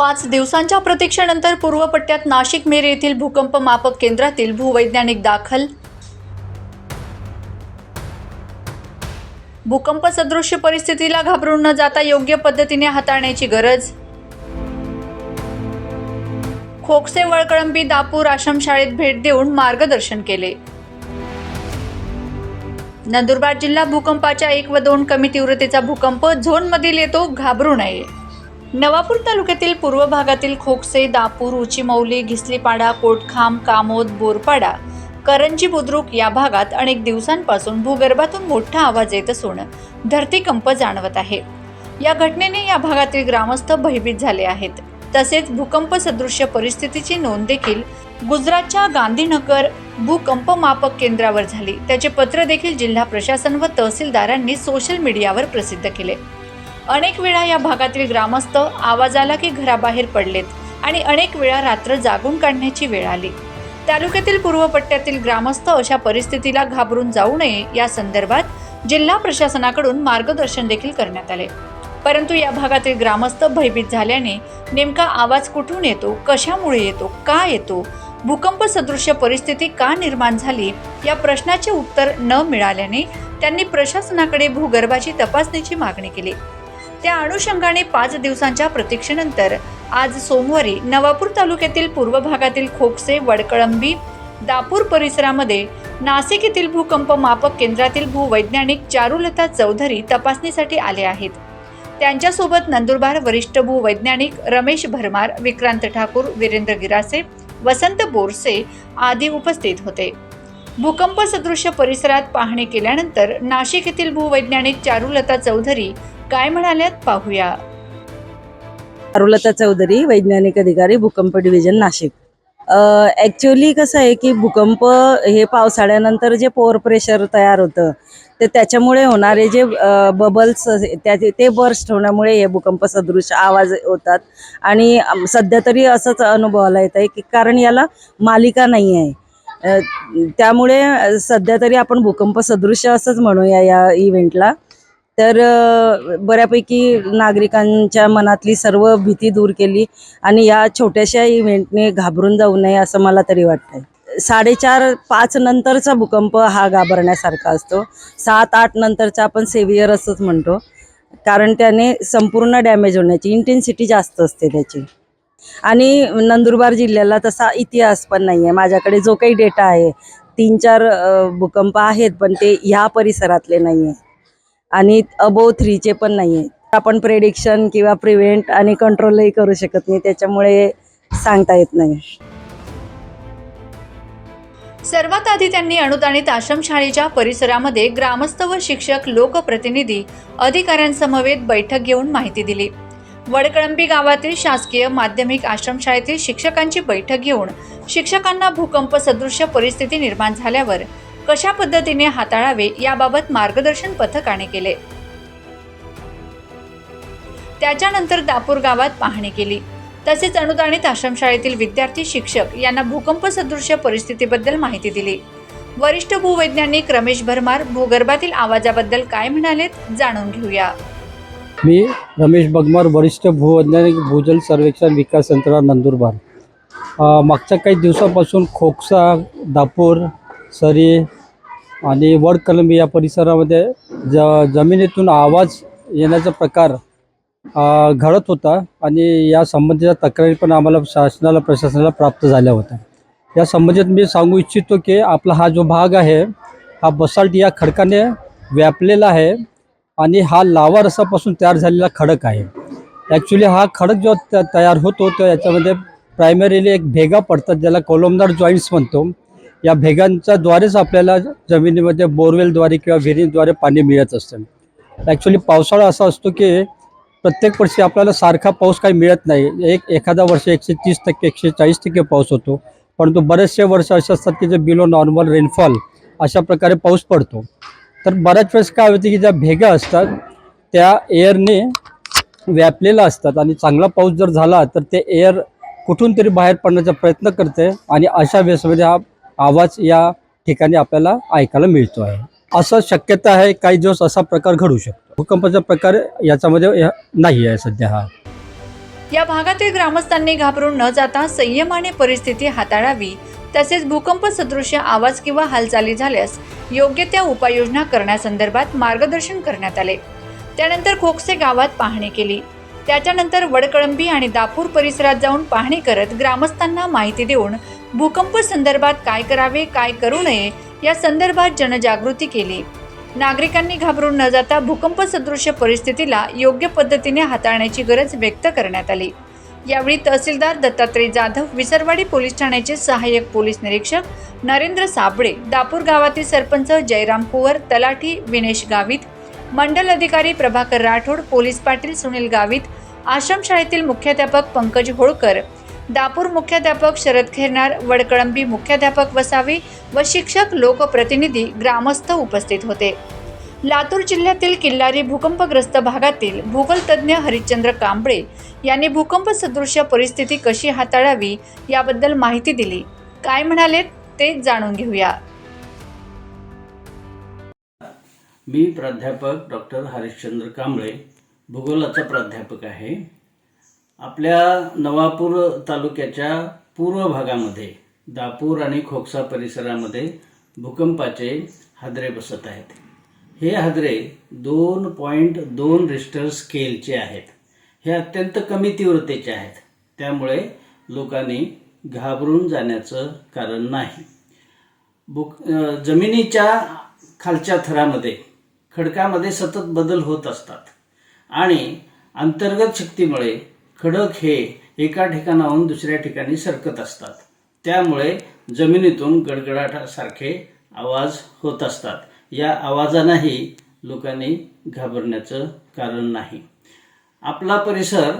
पाच दिवसांच्या प्रतीक्षेनंतर पूर्व पट्ट्यात नाशिक मेर येथील भूकंप मापक केंद्रातील भूवैज्ञानिक दाखल. भूकंप सदृश्य परिस्थितीला घाबरून न जाता योग्य पद्धतीने हाताळण्याची गरज. खोकसे वळकळंबी दापूर आश्रमशाळेत भेट देऊन मार्गदर्शन केले. नंदुरबार जिल्हा भूकंपाच्या एक व दोन कमी तीव्रतेचा भूकंप झोनमधील येतो घाबरू नये. नवापूर तालुक्यातील पूर्व भागातील खोकसे दापूर उचीमौली घिसलीपाडा कोटखांब कामोद बोरपाडा करंजी बुद्रुक या भागात अनेक दिवसांपासून भूगर्भातून मोठा आवाज येत असून धरतीकंप जाणवत आहे. या घटनेने या भागातील ग्रामस्थ भयभीत झाले आहेत. तसेच भूकंप सदृश्य परिस्थितीची नोंद देखील गुजरातच्या गांधीनगर भूकंप मापक केंद्रावर झाली. त्याचे पत्र देखील जिल्हा प्रशासन व तहसीलदारांनी सोशल मीडियावर प्रसिद्ध केले. अनेक वेळा या भागातील ग्रामस्थ आवाज आला की घराबाहेर पडलेत आणि अनेक वेळा रात्र जागून काढण्याची वेळ आली. तालुक्यातील पूर्व पट्ट्यातील ग्रामस्थ अशा परिस्थितीला घाबरून जाऊ नये या संदर्भात जिल्हा प्रशासनाकडून मार्गदर्शन देखील करण्यात आले. परंतु या भागातील ग्रामस्थ भयभीत झाल्याने नेमका आवाज कुठून येतो कशामुळे येतो का येतो भूकंप सदृश्य परिस्थिती का निर्माण झाली या प्रश्नाचे उत्तर न मिळाल्याने त्यांनी प्रशासनाकडे भूगर्भाची तपासणीची मागणी केली. त्या अनुषंगाने पाच दिवसांच्या प्रतीक्षेनंतर आज सोमवारी नवापूर तालुक्यातील पूर्व भागातील खोकसे वडकळंबी दापूर परिसरामध्ये नाशिक येथील भूकंप मापक केंद्रातील भूवैज्ञानिक चारुलता चौधरी तपासणीसाठी आले आहेत. त्यांच्यासोबत नंदुरबार वरिष्ठ भूवैज्ञानिक रमेश भरमार विक्रांत ठाकूर वीरेंद्र गिरासे वसंत बोरसे आदी उपस्थित होते. भूकंप सदृश्य परिसरात पाहणी केल्यानंतर नाशिक येथील भूवैज्ञानिक चारुलता चौधरी काय म्हणाल्यात? पाहूया. अरुलता चौधरी वैज्ञानिक अधिकारी भूकंप डिव्हिजन नाशिक. ॲक्च्युली कसं आहे की भूकंप हे पावसाळ्यानंतर जे पोअर प्रेशर तयार होतं ते त्याच्यामुळे होणारे जे बबल्स त्या ते बर्स्ट होण्यामुळे हे भूकंप सदृश आवाज होतात. आणि सध्या तरी असंच अनुभवाला येत आहे की कारण याला मालिका नाही आहे. त्यामुळे सध्या तरी आपण भूकंप सदृश असंच म्हणूया या इव्हेंटला तर बऱ्यापैकी नागरिकांच्या मनातली सर्व भीती दूर केली आणि या छोट्याशा इव्हेंटने घाबरून जाऊ नये असं मला तरी वाटतंय. साडेचार पाच नंतरचा भूकंप हा घाबरण्यासारखा असतो. सात आठ नंतरचा आपण सेव्हियर असंच म्हणतो. कारण त्याने संपूर्ण डॅमेज होण्याची इंटेन्सिटी जास्त असते त्याची. आणि नंदुरबार जिल्ह्याला तसा इतिहास पण नाही आहे माझ्याकडे जो काही डेटा आहे तीन चार भूकंप आहेत पण ते ह्या परिसरातले नाही आहे आणि अबोव थ्रीचे पण नाही आहेत आपण प्रेडिक्शन किंवा प्रिव्हेंट आणि कंट्रोलही करू शकत नाही त्याच्यामुळे सांगता येत नाही. सर्वात आधी त्यांनी अनुदानित आश्रमशाळेच्या परिसरामध्ये ग्रामस्थ व शिक्षक लोकप्रतिनिधी अधिकाऱ्यांसमवेत बैठक घेऊन माहिती दिली. वडकळंबी गावातील शासकीय माध्यमिक आश्रमशाळेतील शिक्षकांची बैठक घेऊन शिक्षकांना भूकंप सदृश्य परिस्थिती निर्माण झाल्यावर कशा पद्धतीने हाताळावे याबाबत मार्गदर्शन पथकाने केले. त्याच्यानंतर दापूर गावात पाहणी केली. तसेच अनुदानित आश्रमशाळेतील विद्यार्थी शिक्षक यांना भूकंप सदृश्य परिस्थितीबद्दल माहिती दिली. वरिष्ठ भूवैज्ञानिक रमेश भरमार भूगर्भातील आवाजाबद्दल काय म्हणालेत जाणून घेऊया. मी रमेश बगमार वरिष्ठ भूवैज्ञानिक भूजल सर्वेक्षण विकास यंत्रणा नंदुरबार. मागच्या काही दिवसापासून खोकसा दापूर सरी आणि वड कलंबी या परिसरामध्ये ज जमिनीतून आवाज येण्याचा प्रकार घडत होता आणि या संबंधीच्या तक्रारी पण आम्हाला शासनाला प्रशासनाला प्राप्त झाल्या होत्या. या संबंधित मी सांगू इच्छितो की आपला हा जो भाग आहे हा बसाल्ट या खडकाने व्यापलेला आहे आणि हा लावा रसापासून तयार झालेला खडक आहे. ॲक्च्युली हा खडक जो त- तयार होतो तो याच्यामध्ये प्रायमरीली एक भेगा पडतात ज्याला कोलमदार जॉईंट्स म्हणतो. या भेगांच्या द्वारेच आपल्याला जमिनीमध्ये बोरवेलद्वारे किंवा विहिरीद्वारे पाणी मिळत असतं. ॲक्च्युली पावसाळा असा असतो की प्रत्येक वर्षी आपल्याला सारखा पाऊस काही मिळत नाही. एक एखादा वर्ष एकशे तीस टक्के एकशे चाळीस टक्के पाऊस होतो. परंतु बरेचसे वर्ष असे असतात की जे बिलो नॉर्मल रेनफॉल अशा प्रकारे पाऊस पडतो. तर बऱ्याच वेळेस काय होते की ज्या भेगा असतात त्या एअरने व्यापलेल्या असतात आणि चांगला पाऊस जर झाला तर ते एअर कुठून तरी बाहेर पडण्याचा प्रयत्न करते आणि अशा वेळेसमध्ये म्हणजे हा आवाज या ठिकाणी आपल्याला ऐकायला मिळतो आहे. असं शक्यता आहे काही दिवस असा प्रकार घडू शकतो. भूकंपाचा प्रकार याच्यामध्ये नाही आहे सध्या हा. या भागातील ग्रामस्थांनी घाबरून न जाता संयमाने परिस्थिती हाताळावी तसेच भूकंप सदृश्य आवाज किंवा हालचाली झाल्यास योग्य त्या उपाययोजना करण्यासंदर्भात मार्गदर्शन करण्यात आले. त्यानंतर खोकसे गावात पाहणी केली. त्याच्यानंतर वडकळंबी आणि दापूर परिसरात जाऊन पाहणी करत ग्रामस्थांना माहिती देऊन भूकंप संदर्भात काय करावे काय करू नये या संदर्भात जनजागृती केली. नागरिकांनी घाबरून न जाता भूकंप सदृश्य परिस्थितीला योग्य पद्धतीने हाताळण्याची गरज व्यक्त करण्यात आली. यावेळी तहसीलदार दत्तात्रय जाधव विसरवाडी पोलीस ठाण्याचे सहाय्यक पोलीस निरीक्षक नरेंद्र साबळे दापूर गावातील सरपंच जयराम कुवर तलाठी विनेश गावित मंडल अधिकारी प्रभाकर राठोड पोलीस पाटील सुनील गावित आश्रमशाळेतील मुख्याध्यापक पंकज होळकर दापूर मुख्याध्यापक शरद खेरनार वडकळंबी मुख्याध्यापक वसावी व शिक्षक लोकप्रतिनिधी ग्रामस्थ उपस्थित होते. लातूर जिल्ह्यातील किल्लारी भूकंपग्रस्त भागातील भूगोलतज्ञ हरिश्चंद्र कांबळे यांनी भूकंप सदृश्य परिस्थिती कशी हाताळावी याबद्दल माहिती दिली. काय म्हणाले ते जाणून घेऊया. मी प्राध्यापक डॉक्टर हरिश्चंद्र कांबळे भूगोलाचा प्राध्यापक आहे. आपल्या नवापूर तालुक्याच्या पूर्व भागामध्ये दापूर आणि खोकसा परिसरामध्ये भूकंपाचे हादरे बसत आहेत. हे हादरे दोन पॉईंट दोन रिस्टर स्केलचे आहेत. हे अत्यंत कमी तीव्रतेचे आहेत. त्यामुळे लोकांनी घाबरून जाण्याचं कारण नाही. भूक जमिनीच्या खालच्या थरामध्ये खडकामध्ये सतत बदल होत असतात. आणि अंतर्गत शक्तीमुळे खडक हे एका ठिकाणाहून दुसऱ्या ठिकाणी सरकत असतात. त्यामुळे जमिनीतून गडगडाटासारखे आवाज होत असतात. या आवाजांनाही लोकांनी घाबरण्याचं कारण नाही. आपला परिसर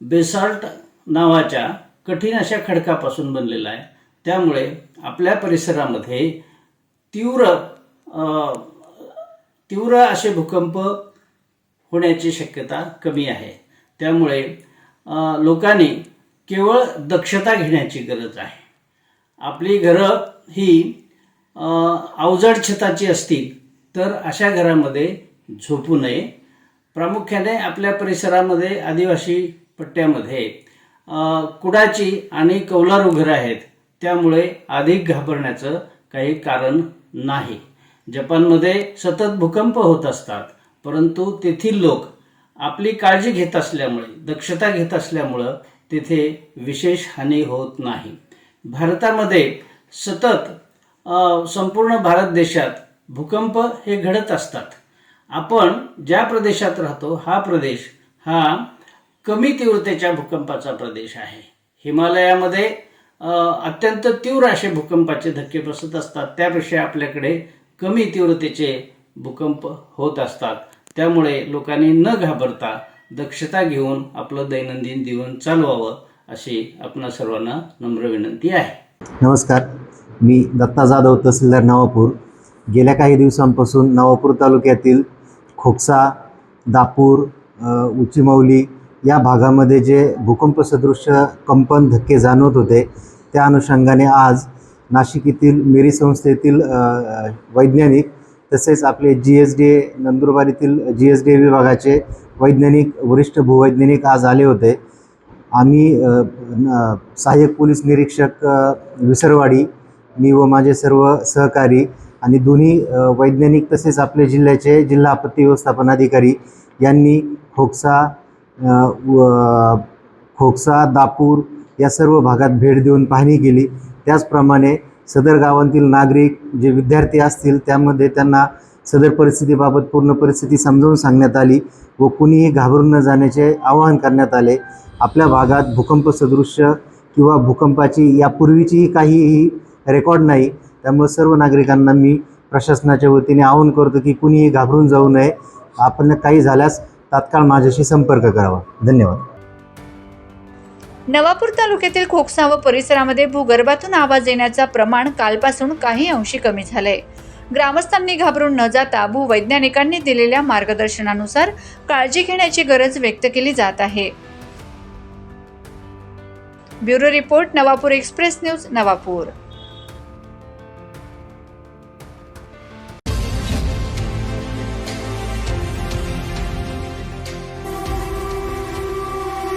बेसाल्ट नावाच्या कठीण अशा खडकापासून बनलेला आहे. त्यामुळे आपल्या परिसरामध्ये तीव्र तीव्र असे भूकंप होण्याची शक्यता कमी आहे. त्यामुळे लोकांनी केवळ दक्षता घेण्याची गरज आहे. आपली घरं ही अवजड छताची असतील तर अशा घरामध्ये झोपू नये. प्रामुख्याने आपल्या परिसरामध्ये आदिवासी पट्ट्यामध्ये कुडाची आणि कौलारू घरं आहेत. त्यामुळे अधिक घाबरण्याचं काही कारण नाही. जपानमध्ये सतत भूकंप होत असतात परंतु तेथील लोक आपली काळजी घेत असल्यामुळे दक्षता घेत असल्यामुळं तेथे विशेष हानी होत नाही. भारतामध्ये सतत संपूर्ण भारत देशात भूकंप हे घडत असतात. आपण ज्या प्रदेशात राहतो हा प्रदेश हा कमी तीव्रतेच्या भूकंपाचा प्रदेश आहे. हिमालयामध्ये अत्यंत तीव्र असे भूकंपाचे धक्के बसत असतात. त्यापेक्षा आपल्याकडे कमी तीव्रतेचे भूकंप होत असतात. त्यामुळे लोकांनी न घाबरता दक्षता घेऊन आपलं दैनंदिन जीवन चालवावं अशी आपणा सर्वांना नम्र विनंती आहे. नमस्कार. मी दत्ता जाधव तहसीलदार नवापूर. गेल्या काही दिवसांपासून नवापूर तालुक्यातील खोकसा दापूर अ, उचिमौली या भागामध्ये जे भूकंप सदृश्य कंपन धक्के जाणवत होते त्या अनुषंगाने आज नाशिक येथील मेरी संस्थेतील वैज्ञानिक तसेच आपले G S D A Nandurbar येथील जी एस डी ए विभागाचे वैज्ञानिक वरिष्ठ भूवैज्ञानिक आज आले होते. आम्ही सहाय्यक पोलीस निरीक्षक विसरवाडी मी व माझे सर्व सहकारी आणि दोन्ही वैज्ञानिक तसेच आपले जिल्ह्याचे जिल्हा आपत्ती व्यवस्थापन अधिकारी यांनी खोकसा व खोकसा दापूर या सर्व भागात भेट देऊन पाहणी केली. त्याचप्रमाणे सदर गावांतील नागरिक जे विद्यार्थी असतील त्यामध्ये त्यांना सदर परिस्थितीबाबत पूर्ण परिस्थिती समजावून सांगण्यात आली व कुणीही घाबरून न जाण्याचे आवाहन करण्यात आले. आपल्या भागात भूकंप सदृश्य किंवा भूकंपाची यापूर्वीचीही काहीही रेकॉर्ड नाही. त्यामुळे सर्व नागरिकांना मी प्रशासनाच्या वतीने आवाहन करतो की कुणीही घाबरून जाऊ नये. आपण काही झाल्यास तात्काळ माझ्याशी संपर्क करावा. धन्यवाद. नवापूर तालुक्यातील खोकसा व परिसरामध्ये भूगर्भातून आवाज येण्याचा प्रमाण कालपासून काही अंशी कमी झालंय. ग्रामस्थांनी घाबरून न जाता भूवैज्ञानिकांनी दिलेल्या मार्गदर्शनानुसार काळजी घेण्याची गरज व्यक्त केली जात आहे. Bureau report Navapur Express News Navapur.